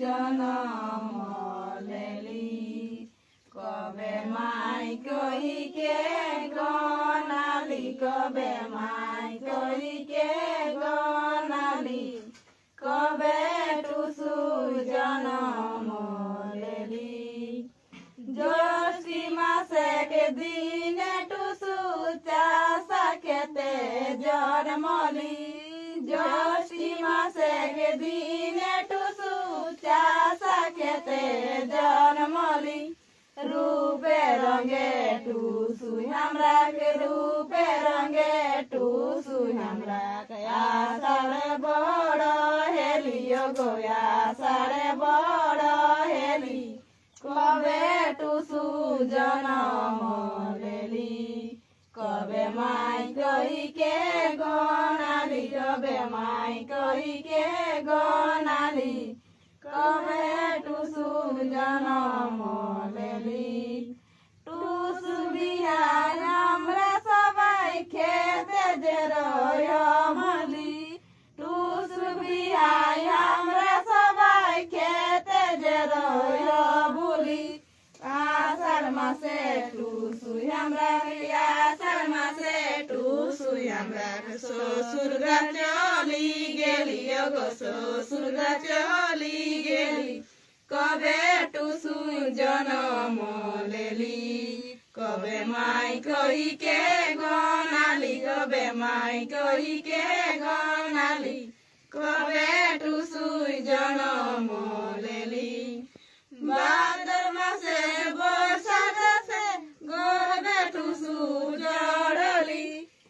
জনম লেলি কবে মাই কহিকে গনালি? কবে মাই কহিকে গনালি? কবে টুসু জনম লেলি জ্যোষ্ঠী মাসে কে দিনে টুসু চাষা খেতে জন্মলি। টুসু আমরা কে রূপে রঙে টুসু আমরা আষাঢ়ে বড় হেলিও গোয়া আষাঢ়ে বড় হেলি কবে টুসু জনম লেলি কবে মাই কহিকে গনালি কবে মাই কহিকে গনালি কবে টুসু জনম লেলি চলি গেলি চলি গেলি। কবে টুসু লেলি কবে মাই কহিকে গনালি কবে মাই কহিকে গনালি কবে টুসু জনম লেলি? ভাদ্র মাসে মাসে গর্বে টুসু জড়লি।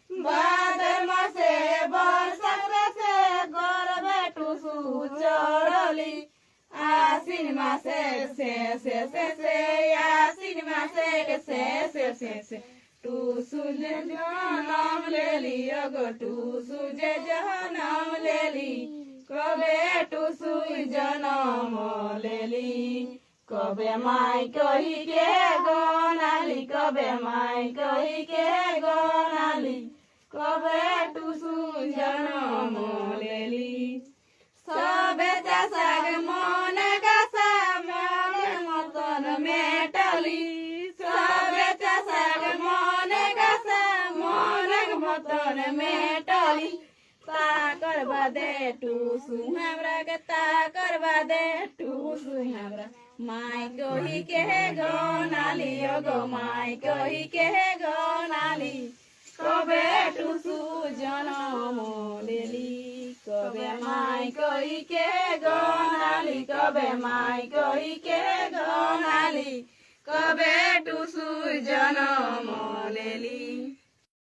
ভাদ্র মাসে বৈশাখ মাসে গর্বে টুসু চড়লি আশ্বিন মাসে সে সে টুসু যে জনম লেলি গো টুসু যে জনম লেলি। কবে টুসু জনম লেলি? কবে মাই কহিকে গনালি কবে মাই কহিকে গনালি কবে টুসু জনম मतर में टली। करवा दे टूसू हमरा गता करवा दे टूसू हमरा माय कोही के गो नाली गो माय कोही के गो नाली। कबे टूसू जनम लेली कबे माय कोही के गो नाली, कबे माय कोही के गो नाली। कबे टूसू जनम